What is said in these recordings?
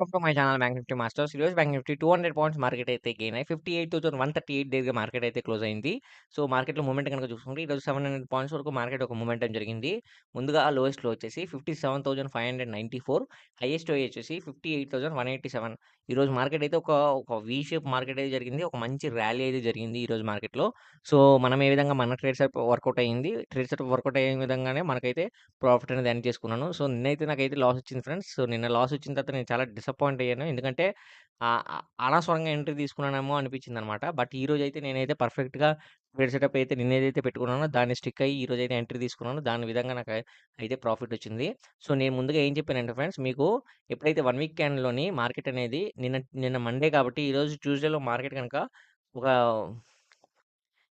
Welcome to my channel bank Nifty masters ఈరోజు bank Nifty two hundred points market అయితే gain అయ్యి fifty eight thousand one thirty eight డేగా market అయితే close అయింది. So మార్కెట్లో moment కనుక చూసుకుంటే ఈరోజు సెవెన్ హండ్రెడ్ పాయింట్స్ వరకు మార్కెట్ ఒక మూమెంటం జరిగింది. ముందుగా లోయెస్ట్లో వచ్చేసి fifty seven thousand five hundred ninety four highest వచ్చేసి fifty eight thousand one eighty seven ఈరోజు మార్కెట్ అయితే ఒక ఒక వీ షేప్ మార్కెట్ అయితే జరిగింది. ఒక మంచి ర్యాలీ అయితే జరిగింది ఈరోజు మార్కెట్లో సో మనం ఏ విధంగా మన ట్రేడ్ సెట్ వర్కౌట్ అయ్యింది ట్రేడ్ సెట్ వర్కౌట్ అయ్యే విధంగానే మనకైతే ప్రాఫిట్ అనేది ఎర్న్ చేసుకున్నాను. సో నిన్నైతే నాకైతే లాస్ వచ్చింది ఫ్రెండ్స్ సో నిన్న లాస్ వచ్చిన తర్వాత నేను చాలా డిసప్పాయింట్ అయ్యాను ఎందుకంటే అనవసరంగా ఎంట్రీ తీసుకున్నానేమో అనిపించిందనమాట. బట్ ఈరోజు అయితే నేనైతే పర్ఫెక్ట్‌గా ట్రేడ్ సెటప్ అయితే నిన్నేదైతే పెట్టుకున్నానో దాన్ని స్టిక్ అయ్యి ఈరోజు అయితే ఎంట్రీ తీసుకున్నాను. దాని విధంగా నాకు అయితే ప్రాఫిట్ వచ్చింది. సో నేను ముందుగా ఏం చెప్పానంటే ఫ్రెండ్స్ మీకు ఎప్పుడైతే వన్ వీక్ క్యాన్లోని మార్కెట్ అనేది నిన్న నిన్న మండే కాబట్టి ఈరోజు ట్యూస్‌డేలో మార్కెట్ కనుక ఒక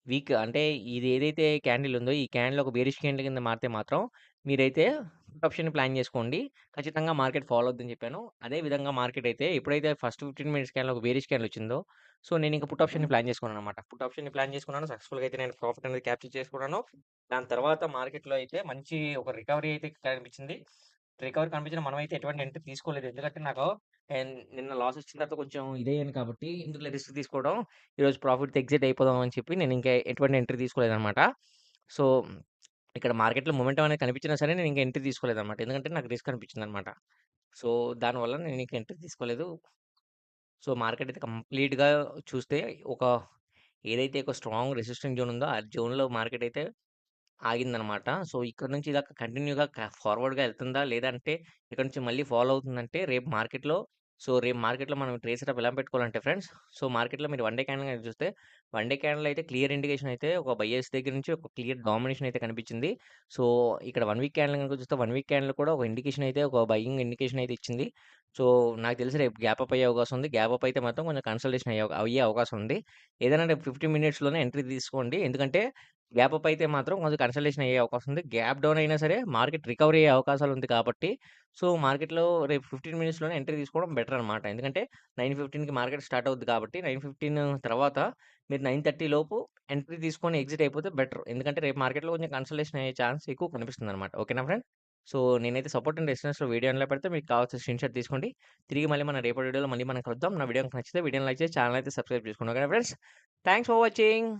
వీక్ అంటే ఇది ఏదైతే క్యాండిల్ ఉందో ఈ క్యాండిల్ ఒక బేరిష్ క్యాండిల్ కింద మారితే మాత్రం మీరైతే పుట్ ఆప్షన్‌ని ప్లాన్ చేసుకోండి. ఖచ్చితంగా మార్కెట్ ఫాలో అవుద్దని చెప్పాను. అదే విధంగా మార్కెట్ అయితే ఎప్పుడైతే ఫస్ట్ 15 మినిట్స్ క్యాండిల్ ఒక బేరిష్ క్యాండిల్ వచ్చిందో సో నేను ఇంక పుట్ ఆప్షన్‌ని ప్లాన్ చేసుకున్నాననమాట. పుట్ ఆప్షన్‌ని ప్లాన్ చేసుకున్నాను. సక్సెస్‌ఫుల్‌గా అయితే నేను ప్రాఫిట్ అనేది క్యాప్చర్ చేసుకున్నాను. దాని తర్వాత మార్కెట్‌లో అయితే మంచి ఒక రికవరీ అయితే కనిపించింది. రికవరీ కనిపించిన మనమైతే ఎటువంటి ఎంట్రీ తీసుకోలేదు. ఎందుకంటే నాకు నిన్న లాస్ వచ్చిన తర్వాత కొంచెం ఇదయ్యాను కాబట్టి ఎందుకులే రిస్క్ తీసుకోవడం. ఈరోజు ప్రాఫిట్‌తో ఎగ్జిట్ అయిపోదాం అని చెప్పి నేను ఇంకా ఎటువంటి ఎంట్రీ తీసుకోలేదనమాట. సో ఇక్కడ మార్కెట్‌లో మొమెంటం అనేది కనిపించినా సరే నేను ఇంక ఎంట్రీ తీసుకోలేదనమాట. ఎందుకంటే నాకు రిస్క్ అనిపించిందనమాట. సో దానివల్ల నేను ఇంక ఎంట్రీ తీసుకోలేదు. సో మార్కెట్ అయితే కంప్లీట్‌గా చూస్తే ఒక ఏదైతే ఒక స్ట్రాంగ్ రెసిస్టెంట్ జోన్ ఉందో ఆ జోన్‌లో మార్కెట్ అయితే ఆగిందనమాట. సో ఇక్కడ నుంచి ఇలా కంటిన్యూ‌గా క ఫార్వర్డ్‌గా ఎళ్తుందా? లేదంటే ఇక్కడ నుంచి మళ్ళీ ఫాలో అవుతుందంటే రేపు మార్కెట్‌లో సో రేపు మార్కెట్‌లో మనం ట్రేడ్ సెటప్ ఎలా పెట్టుకోవాలంటే ఫ్రెండ్స్ సో మార్కెట్‌లో మీరు వన్ డే క్యాండిల్ గనక చూస్తే వన్ డే క్యాండిల్ అయితే క్లియర్ ఇండికేషన్ అయితే ఒక బయ్యర్స్ దగ్గర నుంచి ఒక క్లియర్ డామినేషన్ అయితే కనిపించింది. సో ఇక్కడ వన్ వీక్ క్యాండిల్ కనుక చూస్తే వన్ వీక్ క్యాండిల్ కూడా ఒక ఇండికేషన్ అయితే ఒక బయ్యింగ్ ఇండికేషన్ అయితే ఇచ్చింది. సో నాకు తెలిసి రేపు గ్యాప్ అప్ అయ్యే అవకాశం ఉంది. గ్యాప్ అప్ అయితే మాత్రం కొంచెం కన్సల్టేషన్ అయ్యే అయ్యే అవకాశం ఉంది. ఏదైనా రేపు 15 మినిట్స్‌లోనే ఎంట్రీ తీసుకోండి. ఎందుకంటే గ్యాప్ అప్ అయితే మాత్రం కొంచెం కన్సల్టేషన్ అయ్యే అవకాశం ఉంది. గ్యాప్ డౌన్ అయినా సరే మార్కెట్ రికవరీ అయ్యే అవకాశాలు ఉంది కాబట్టి సో మార్కెట్‌లో రేపు 15 మినిట్స్‌లోనే ఎంట్రీ తీసుకోవడం బెటర్ అనమాట. ఎందుకంటే 9:15కి మార్కెట్ స్టార్ట్ అవుద్ది కాబట్టి 9:15 తర్వాత మీరు 9:30 లోపు ఎంట్రీ తీసుకొని ఎగ్జిట్ అయిపోతే బెటర్. ఎందుకంటే రేపు మార్కెట్‌లో కొంచెం కన్సల్టేషన్ అయ్యే ఛాన్స్ ఎక్కువ కనిపిస్తుంది అనమాట ఓకేనా ఫ్రెండ్? సో నేనైతే సపోర్ట్ అండ్ రెసిడెన్స్లో వీడియో అందులో పెడితే మీకు కావాల్సిన స్క్రీన్‌షాట్ తీసుకోండి. తిరిగి మళ్ళీ మన రేపటి వీడియోలో మళ్ళీ మనం కలుద్దాం. నా వీడియో నచ్చితే వీడియోని లైక్ చేసి ఛానల్ అయితే సబ్స్క్రైబ్ చేసుకోండి. ఓకేనా ఫ్రెండ్స్? Thanks for watching.